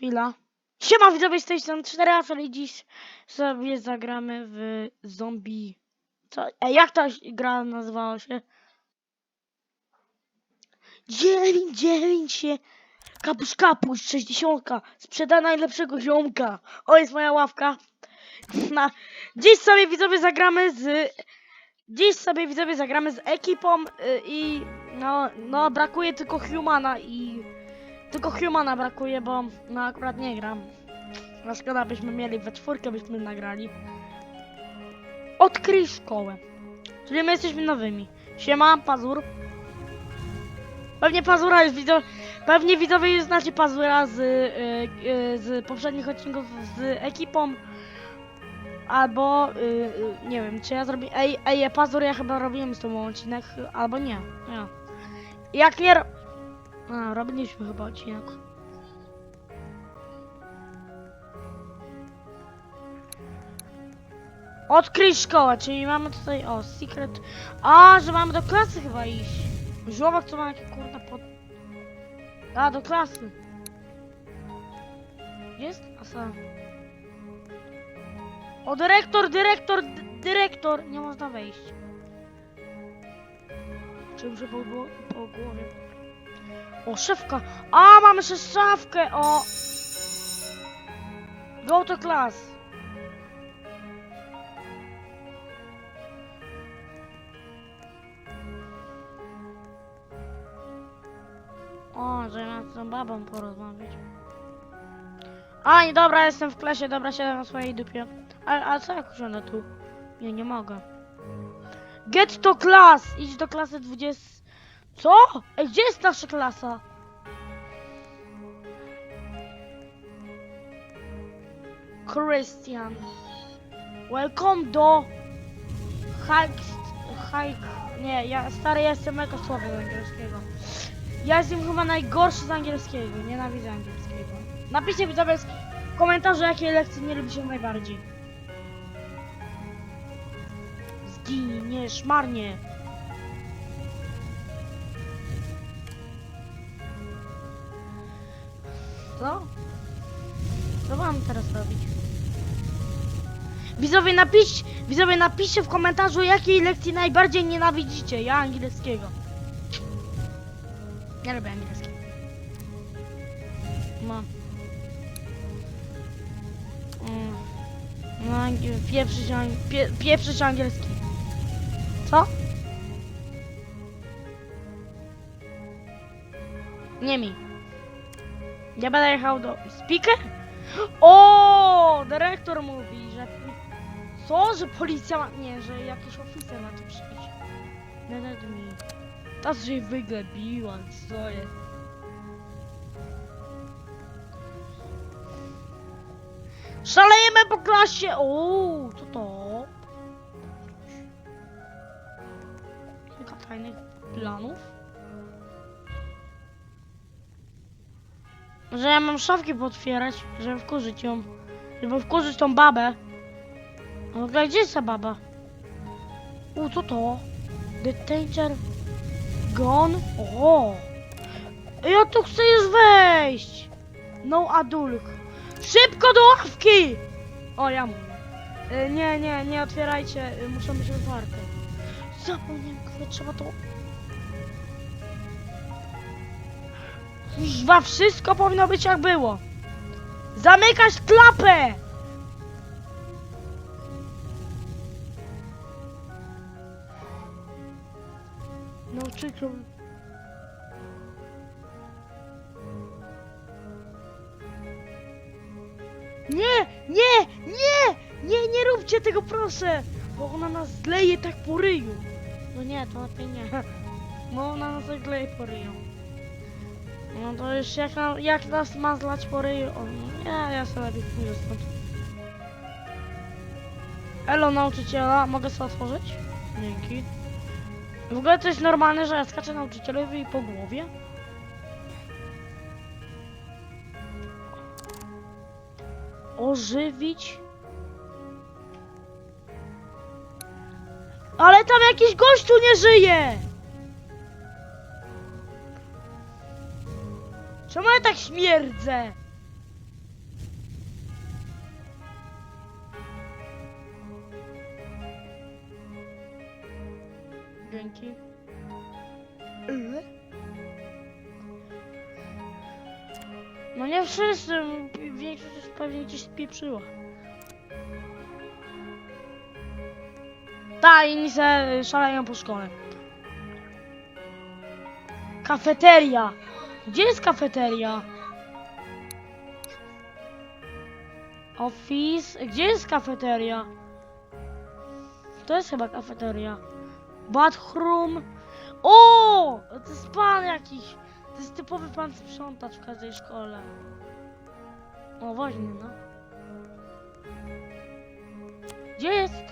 chwila. Siema widzowie z tej strony 4 i dziś sobie zagramy w zombie. Co? Ej, jak ta gra nazywała się? 9, 9 się. Kapuś, kapuś, 60. Sprzeda najlepszego ziomka. O, jest moja ławka. Na... Dziś sobie widzowie zagramy z... Dziś sobie widzowie zagramy z ekipą y, i no, no brakuje tylko Humana i... Tylko Humana brakuje, bo no akurat nie gram. No szkoda byśmy mieli we czwórkę byśmy nagrali. Odkryj szkołę. Czyli my jesteśmy nowymi. Siema, Pazur. Pewnie Pazura już widzą, pewnie widzowie już znacie Pazura z, y, y, z poprzednich odcinków z ekipą. Albo, y, nie wiem, czy ja zrobię, ej, ej, Pazur, ja chyba robiłem z tobą odcinek, albo nie. Jak nie. A, robiliśmy chyba odcinek. Odkryj szkołę, czyli mamy tutaj, o, secret. A, że mamy do klasy chyba iść. Żłobek co ma jakie kurde pod... A, do klasy. Jest? Asa. O, dyrektor, dyrektor, dyrektor. Nie można wejść. Czym się po, po głowie? O, szefka. A, mamy jeszcze szafkę, o. Go to class. O, że ja z tą babą porozmawiać. A, nie, dobra, jestem w klasie, dobra, siadam na swojej dupie. A, a co jak usiądę tu? Nie, nie mogę. Get to class! Idź do klasy 20... Co? Ej, gdzie jest nasza klasa? Christian. Welcome do... Hike... Hike... Nie, ja stary ja jestem mega słaby z angielskiego. Ja jestem chyba najgorszy z angielskiego. Nienawidzę angielskiego. Napiszcie widzowie w komentarzu, jakie lekcje nie lubicie najbardziej. Zginiesz marnie. Co? Co mam teraz robić? Widzowie napisz, widzowie napiszcie w komentarzu, jakiej lekcji najbardziej nienawidzicie. Ja angielskiego. Ja lubię angielski. No. Mm. No, pie, angielski. Co? Nie mi. Ja będę jechał do... Speaker? O, dyrektor mówi, że... Co? Że policja ma... Nie, że jakiś oficer ma tu przyjść. Nawet mi. Ta się wyglebiła, co jest? Szalejemy po klasie! O, co to? Kilka fajnych planów. Że ja mam szafki potwierać, żeby wkurzyć ją. Żeby wkurzyć tą babę. W ogóle gdzie jest ta baba? U, co to? The danger gone? O! Ja tu chcę już wejść! No adulk. Szybko do ławki! O, ja mówię. E, nie, nie, nie otwierajcie, e, muszą być otwarte. Zapomniałem, trzeba to... Kuźwa, wszystko powinno być jak było. Zamykać klapę! Nauczyciel. Nie, nie, nie, nie, nie róbcie tego proszę, bo ona nas zleje tak po ryju. No nie, to lepiej nie. Bo ona nas tak zleje po ryju. No to już jak, na, jak nas ma zlać po ryju, o nie, ja sobie lepiej pójdę stąd. Elo nauczyciela, mogę sobie otworzyć? Dzięki. W ogóle to jest normalne, że ja skaczę nauczycielowi po głowie? Ożywić? Ale tam jakiś gościu nie żyje! Czemu ja tak śmierdzę? Dzięki. Mhm. No nie wszyscy, większość jest pewnie gdzieś spieprzyła. Ta, inni se szaleją po szkole. Kafeteria! Gdzie jest kafeteria? Office. Gdzie jest kafeteria? To jest chyba kafeteria. Bathroom. O! To jest pan jakiś. To jest typowy pan sprzątacz w każdej szkole. O, woźny, no. Gdzie jest?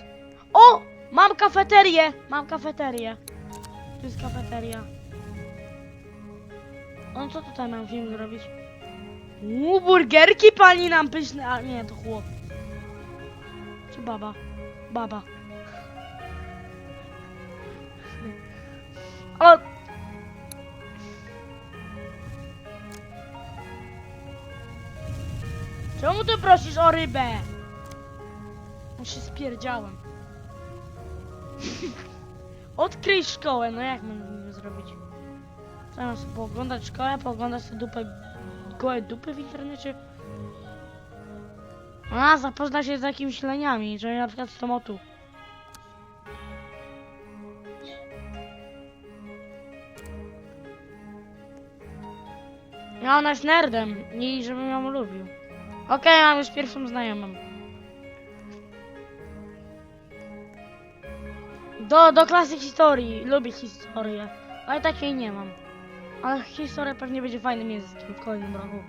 O! Mam kafeterię! Mam kafeterię. Tu jest kafeteria. On co tutaj mam film zrobić? Uuu, burgerki pani nam pyszne. A nie, to chłop. Czy baba? Baba. O! Czemu ty prosisz o rybę? Ja się spierdziałem. Odkryj szkołę, no jak mam zrobić? Mam sobie pooglądać szkołę, pooglądać sobie dupę, gołe dupy w internecie? A, zapozna się z jakimiś leniami, czyli na przykład z tomotu. Ja ona jest nerdem i żebym ją lubił. Okej, mam już pierwszą znajomą. Do, do klasy historii. Lubię historię. Ale takiej nie mam. Ale historia pewnie będzie fajnym językiem w kolejnym roku.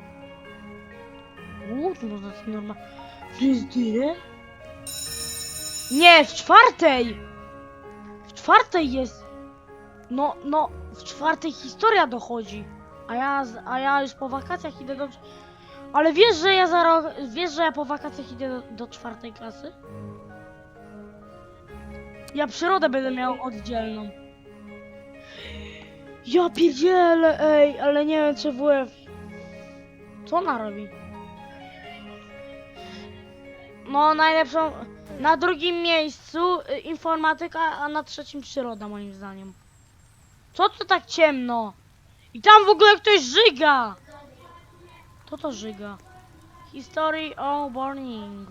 Uuu, można. To jest tyle? Nie, w czwartej! W czwartej jest... No, no, w czwartej historia dochodzi. A ja, a ja już po wakacjach idę do... Ale wiesz, że ja za rok... Wiesz, że ja po wakacjach idę do, do czwartej klasy? Ja przyrodę będę miał oddzielną. Ja pierdzielę, ej, ale nie wiem czy WF... Co ona robi? No, najlepszą... Na drugim miejscu y, informatyka, a na trzecim przyroda moim zdaniem. Co to tak ciemno? I tam w ogóle ktoś żyga! To to żyga. History of Burning.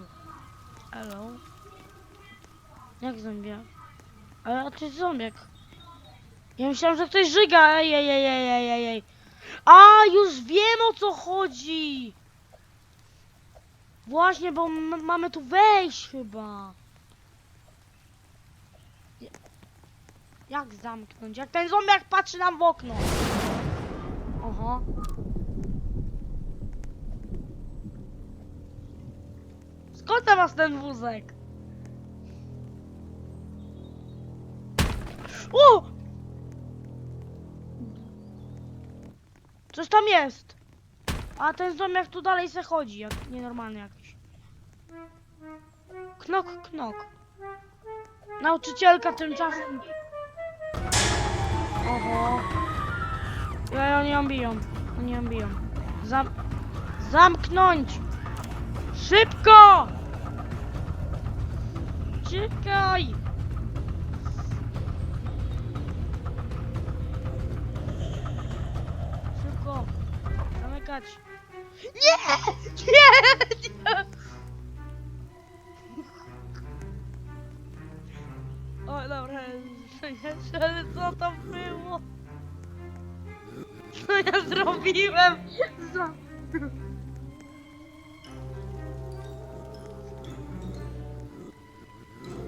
Hello. Jak zombie? Ale a jest zombiak. Ja myślałem, że ktoś żyga. Ej, ej, ej, ej, ej, ej. A, już wiem o co chodzi. Właśnie, bo mamy tu wejść chyba. Ja- Jak zamknąć? Jak ten zombiak patrzy nam w okno. Oho. Skąd tam masz ten wózek? O! Coś tam jest. A ten zombiak tu dalej se chodzi, jak nienormalny jakiś. Knok, knok. Nauczycielka tymczasem... Oho. Ja, oni ją biją. Oni ją biją. Zam... Zamknąć! Szybko! Czekaj! Szybko! Zamykać! Nie! Nie! nie. O, dobra, jeszcze, ale co to było? Co ja zrobiłem? Za...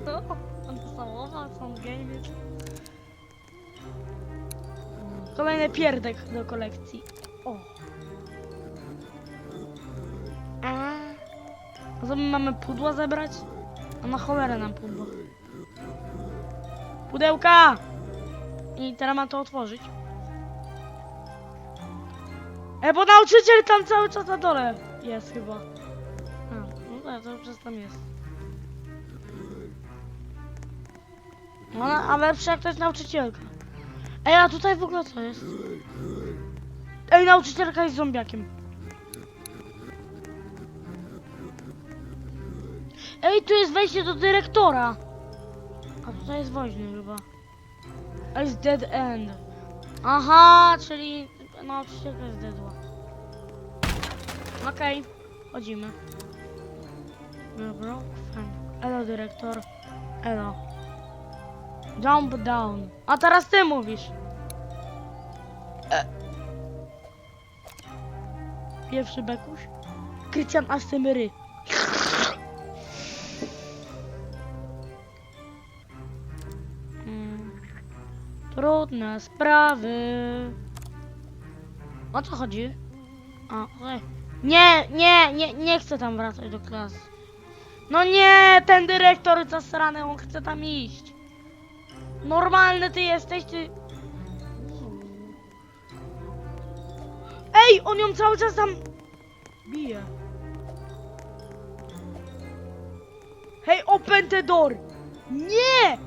No, on całował, są gamey. Kolejny pierdek do kolekcji. O. co my mamy pudła zebrać? A na cholerę nam pudło. Pudełka! I teraz mam to otworzyć. E, bo nauczyciel tam cały czas na dole jest chyba. A, no tak, to przez tam jest. No, ale- ale lepsze jak to jest nauczycielka. Ej, a tutaj w ogóle co jest? Ej, nauczycielka jest zombiakiem. Ej, tu jest wejście do dyrektora. A tutaj jest woźny chyba. A jest dead end. Aha, czyli... No, przecież to jest deadła. Okej, chodzimy. Dobra, fajnie. Elo, dyrektor. Elo. Jump down. A teraz ty mówisz. E. Pierwszy bekuś. Krystian Asymery. Trudne sprawy. O co chodzi? A, okej. Nie, nie, nie, nie chcę tam wracać do klasy. No nie, ten dyrektor zasrany, on chce tam iść. Normalny ty jesteś, ty... Ej, on ją cały czas tam bije. Hej, open the door! Nie!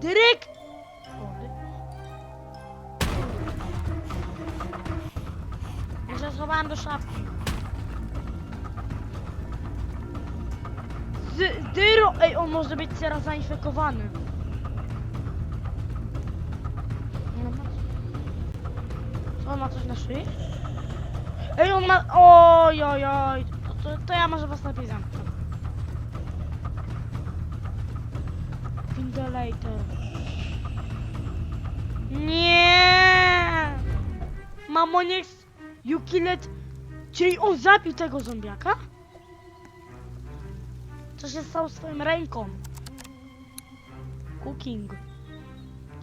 Dyrek... schowałem do szafki. Z, dyro... Ej, on może być teraz zainfekowany. Co, on ma coś na szyi? Ej, on ma... Oj, oj, oj. To, to, to ja może was lepiej zamknę. Ventilator. Nie! Mamo, nie ch- You killed... Czyli on zabił tego zombiaka? Co się stało twoją ręką? Cooking.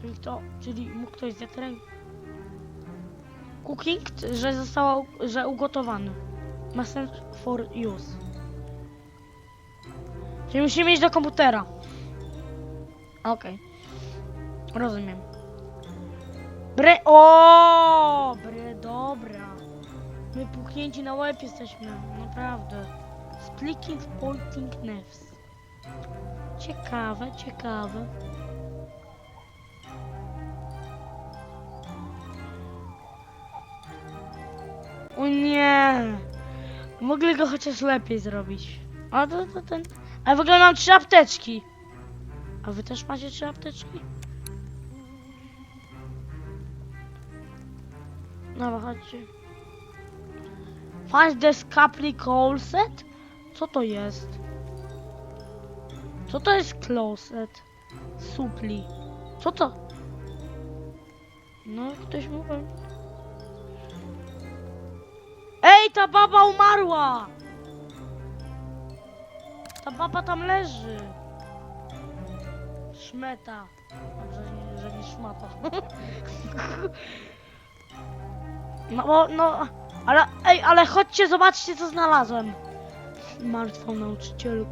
Czyli kto? Czyli mógł ktoś zjadł rękę? Cooking, że zostało, że ugotowany. Message for use. Czyli musimy iść do komputera. Okej. Rozumiem. Bre... O, bre. My puchnięci na łeb jesteśmy, naprawdę. Splicking pointing nerves. Ciekawe, ciekawe. O nie! Mogli go chociaż lepiej zrobić. A to, to ten... Ale w ogóle mam trzy apteczki. A wy też macie trzy apteczki? Dobra, chodźcie. Find the Scaply Closet? Co to jest? Co to jest closet? Supli. Co to? No, ktoś mówi. Ej, ta baba umarła! Ta baba tam leży. Szmeta. Dobrze, że nie szmata. No, no, ale, ej, ale chodźcie, zobaczcie, co znalazłem. Martwą nauczycielu.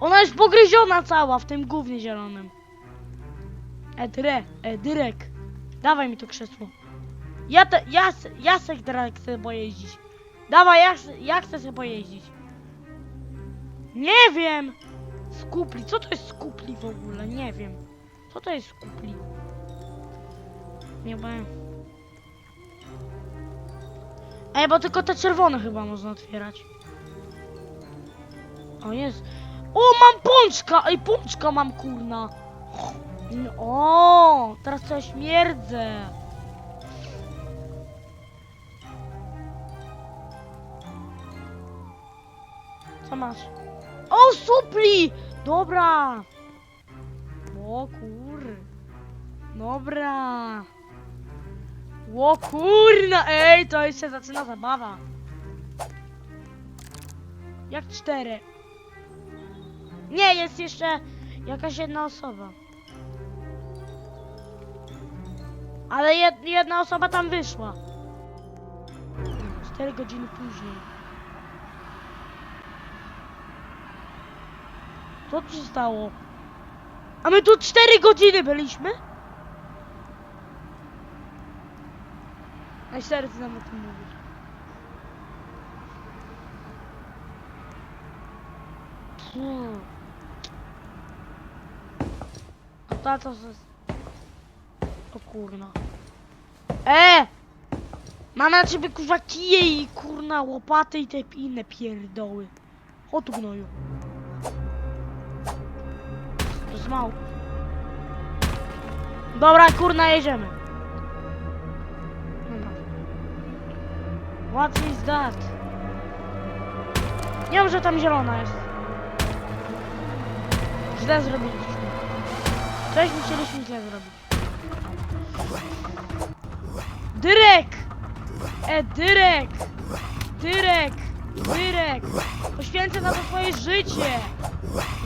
Ona jest pogryziona cała w tym gównie zielonym. Edre, Edrek. Dawaj mi to krzesło. Ja te, ja, ja se chcę pojeździć. Dawaj, ja, ja chcę sobie pojeździć. Nie wiem. Skupli, co to jest skupli w ogóle? Nie wiem. Co to jest skupli? Nie wiem. Ej, bo tylko te czerwone chyba można otwierać. O, jest. O, mam pączka! Ej, pączka mam, kurna. O, teraz ja śmierdzę. Co masz? O, supli! Dobra. O kur... Dobra. O kurna, ej, to już się zaczyna zabawa. Jak cztery? Nie, jest jeszcze jakaś jedna osoba. Ale jed, jedna osoba tam wyszła. Cztery godziny później. Co tu się stało? A my tu cztery godziny byliśmy? A cztery ty nam o tym mówisz. Hmm. A ta to jest... O kurna. E! Mam na ciebie kurwa kije i kurna łopaty i te inne pierdoły. O tu gnoju. To jest mało. Dobra, kurna, jedziemy. What is that? Nie wiem, że tam zielona jest. Źle zrobiliśmy. Coś musieliśmy źle zrobić. Dyrek! E, Dyrek! Dyrek! Dyrek! Poświęcę na to swoje życie!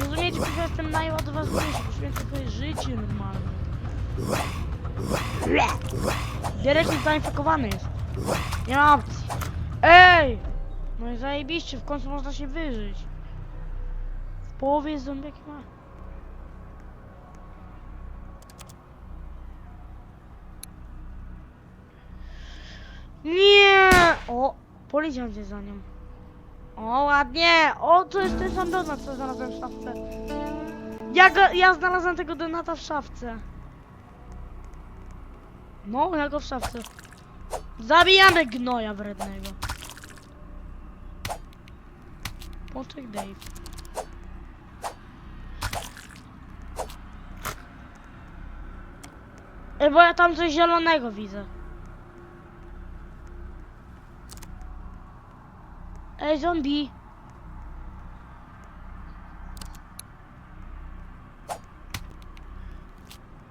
Rozumiecie, że jestem najładowalniejszy. Poświęcę swoje życie normalnie. Dyrek jest zainfekowany jest. Nie ma opcji. Ej! No i zajebiście, w końcu można się wyżyć. W połowie zombiaki ma. Nie! O! Policjant jest za nią. O, ładnie! O, to jest ten sam donat, co znalazłem w szafce. Ja, go, ja znalazłem tego donata w szafce. No, ja go w szafce. Zabijamy gnoja wrednego. Poczek Dave. Ej, bo ja tam coś zielonego widzę. Ej, zombie.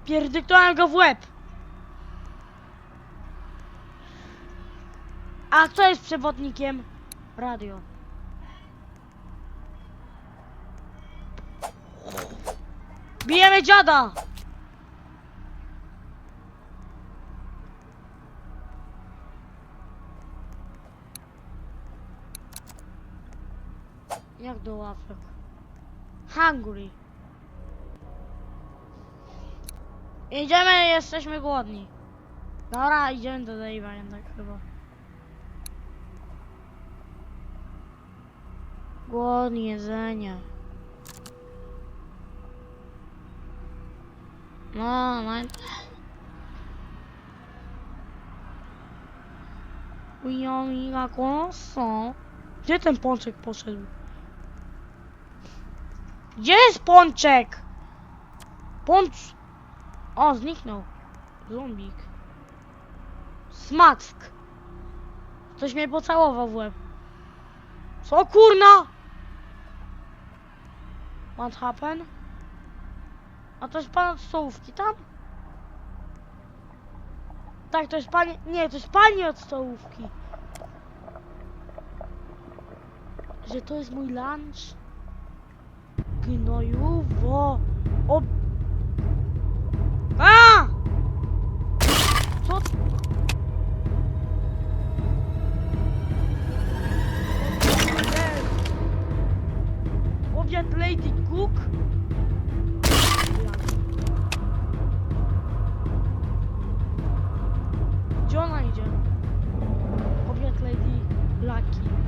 Pierdyknąłem go w łeb. A kto jest przewodnikiem? Radio. Bijemy dziada! Jak do ławek? Hungry. Idziemy, jesteśmy głodni. Dobra, idziemy do Dave'a jednak chyba. Głodni jedzenie. No, no. Ujomika koloso. Gdzie ten pączek poszedł? Gdzie jest pączek? Pącz... O, zniknął. Zombik. Smack. Ktoś mnie pocałował w łeb. Co kurna? What happened? A to jest pan od stołówki tam? Tak, to jest pani... Nie, to jest pani od stołówki. Że to jest mój lunch? Gnojowo. O... A! Co? Obiad Lady Cook? Gdzie ona idzie? Obiad Lady Lucky.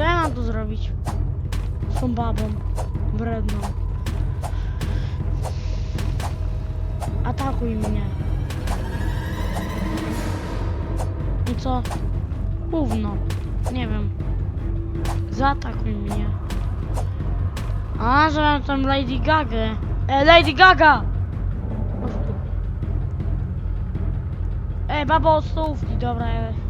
Co ja mam tu zrobić? Z tą babą. Wredną. Atakuj mnie. I co? Gówno. Nie wiem. Zaatakuj mnie. A, że mam tam Lady Gagę. E, Lady Gaga! Ej, babo od stołówki, dobra. E.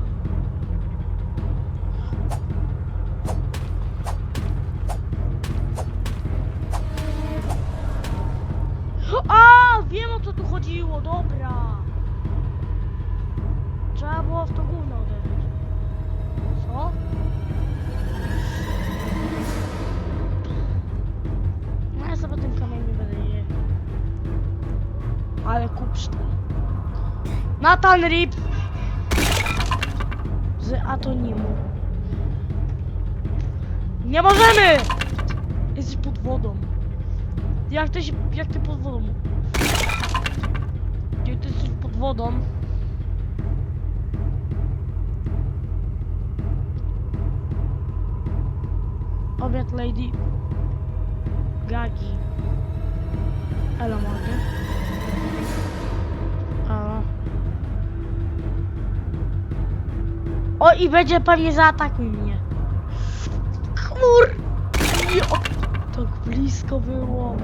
Nathan Rip z Atonimu. Nie możemy! Jesteś pod wodą. Jak ty się, jak ty pod wodą? Jak ty jesteś pod wodą? Obiad Lady Gagi. Elo. O i będzie pewnie zaatakuj mnie. Chmur! Jo, tak blisko było.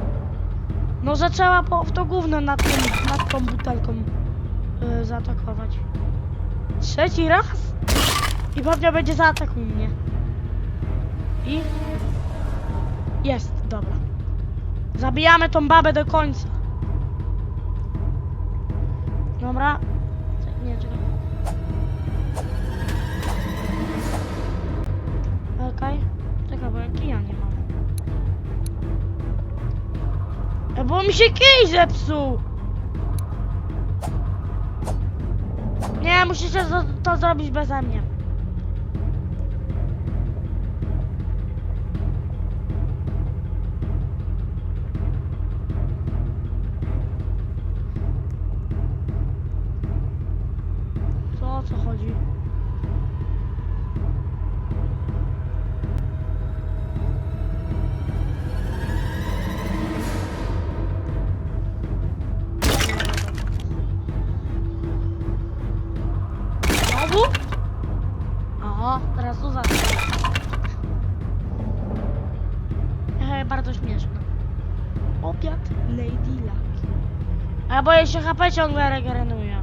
No zaczęła po, w to gówno nad, tym, nad tą butelką yy, zaatakować. Trzeci raz? I pewnie będzie zaatakuj mnie. I? Jest, dobra. Zabijamy tą babę do końca. Dobra. Nie, czekaj. Okej. Czekaj, bo ja kija nie mam. E, bo mi się kij zepsuł! Nie, musicie to zrobić beze mnie. Znowu? Oho, teraz zacznę. Ehe, bardzo śmieszne. Obiad Lady Luck. A boję się HP ciągle regeneruje.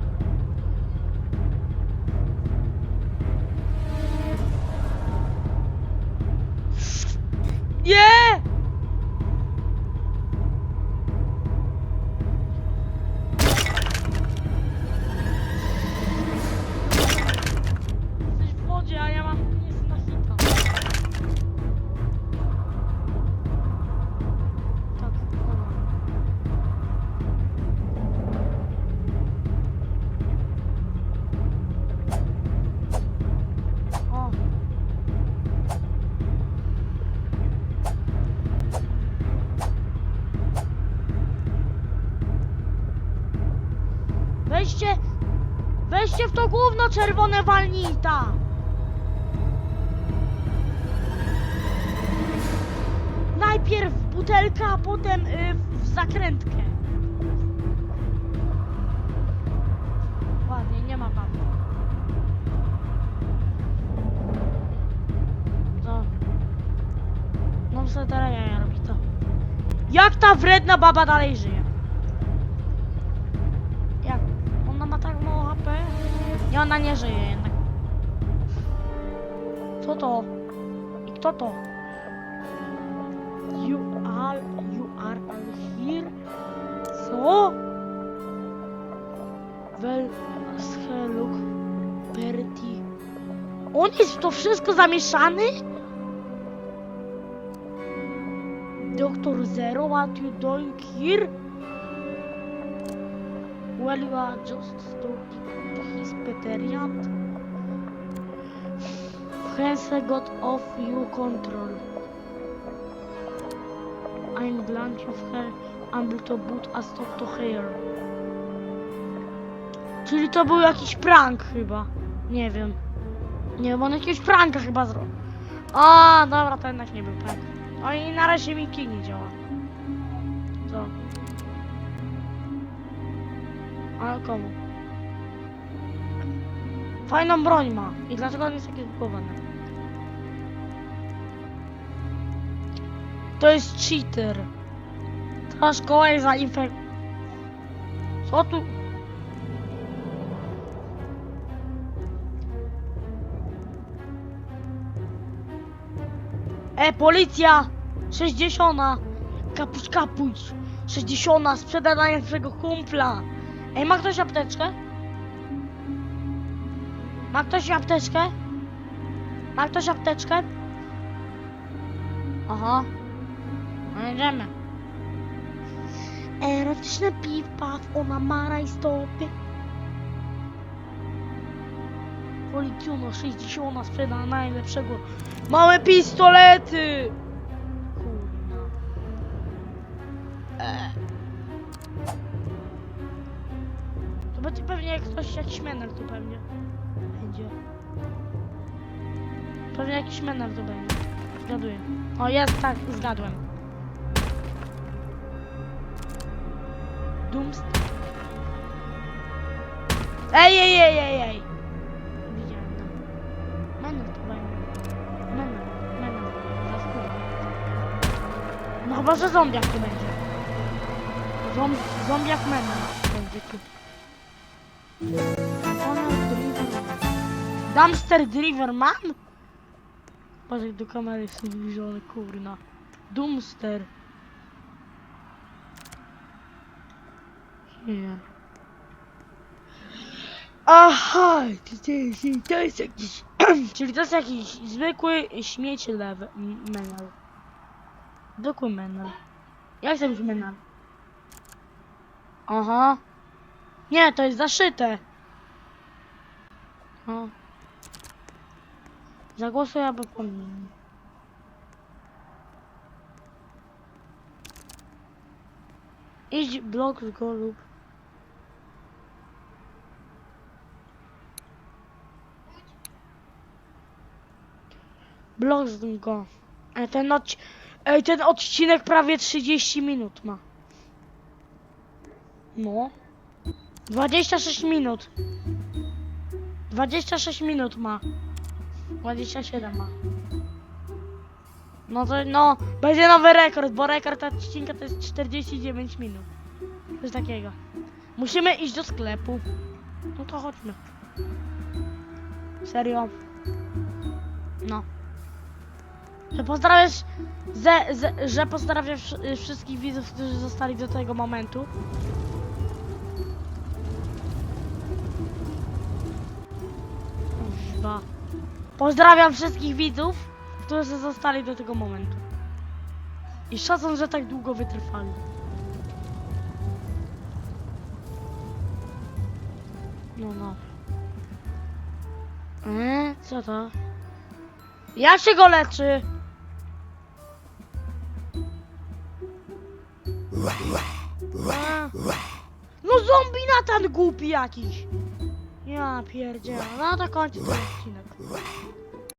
Czerwone walnita. Najpierw butelka, a potem y, w zakrętkę. Ładnie, nie ma baby. Co? No co teraz ja robi to? Jak ta wredna baba dalej żyje? Ona nie żyje jednak. Co to? I kto to? You are, you are here? Co? Well, hello, Bertie. On jest w to wszystko zamieszany? Doktor Zero, what you doing here? Well, you are just starting his period. Hence got off you control. I'm glad of her able to put a stop to her. Czyli to był jakiś prank chyba. Nie wiem. Nie wiem, on jakiegoś pranka chyba zrobił. A, dobra, to jednak nie był prank. No i na razie mi nie działa. Ale komu? Fajną broń ma. I dlaczego on jest taki zbugowany? To jest cheater. Ta szkoła jest zainfek... Co tu? E, policja! 60! Kapuć, kapuć! 60! Sprzedania swojego kumpla! Ej, ma ktoś apteczkę? Ma ktoś apteczkę? Ma ktoś apteczkę? Aha. No jedziemy. Erotyczne piwa, ona ma rajstopy. Policjuno 60 sprzeda najlepszego. Małe pistolety! To będzie pewnie jak ktoś, jakiś menel tu pewnie będzie. Pewnie jakiś menel to będzie. Zgaduję. O jest, tak, zgadłem. Doomst. Ej, ej, ej, ej, ej! Widziałem to. Menel to będzie. Menel, menel. Za skórę. No chyba, że zombiak tu będzie. Zomb zombiak menel będzie tu. Dumpster Driver Man? Patrz jak do kamery jest zbliżony, kurna. Doomster. Nie. Aha, to, jest, to jest jakiś... Czyli to jest jakiś zwykły śmieci lewy menel. Zwykły menel. Jak to być menel? Aha. Nie, to jest zaszyte. O. Zagłosuję, aby pomimo. Idź blok z go lub... Blok z go. Ten, Ej, ten odcinek prawie 30 minut ma. No. 26 minut. 26 minut ma. 27 ma. No to, no, będzie nowy rekord, bo rekord odcinka to jest 49 minut. Coś takiego. Musimy iść do sklepu. No to chodźmy. Serio. No. Że pozdrawiasz, ze, ze, że pozdrawiasz wsz- wszystkich widzów, którzy zostali do tego momentu. Pozdrawiam wszystkich widzów, którzy zostali do tego momentu. I szacun, że tak długo wytrwali. No, no. Eee, co to? Jak się go leczy? A. No zombie Natan głupi jakiś. Ja pierdzielę. No to kończę ten odcinek.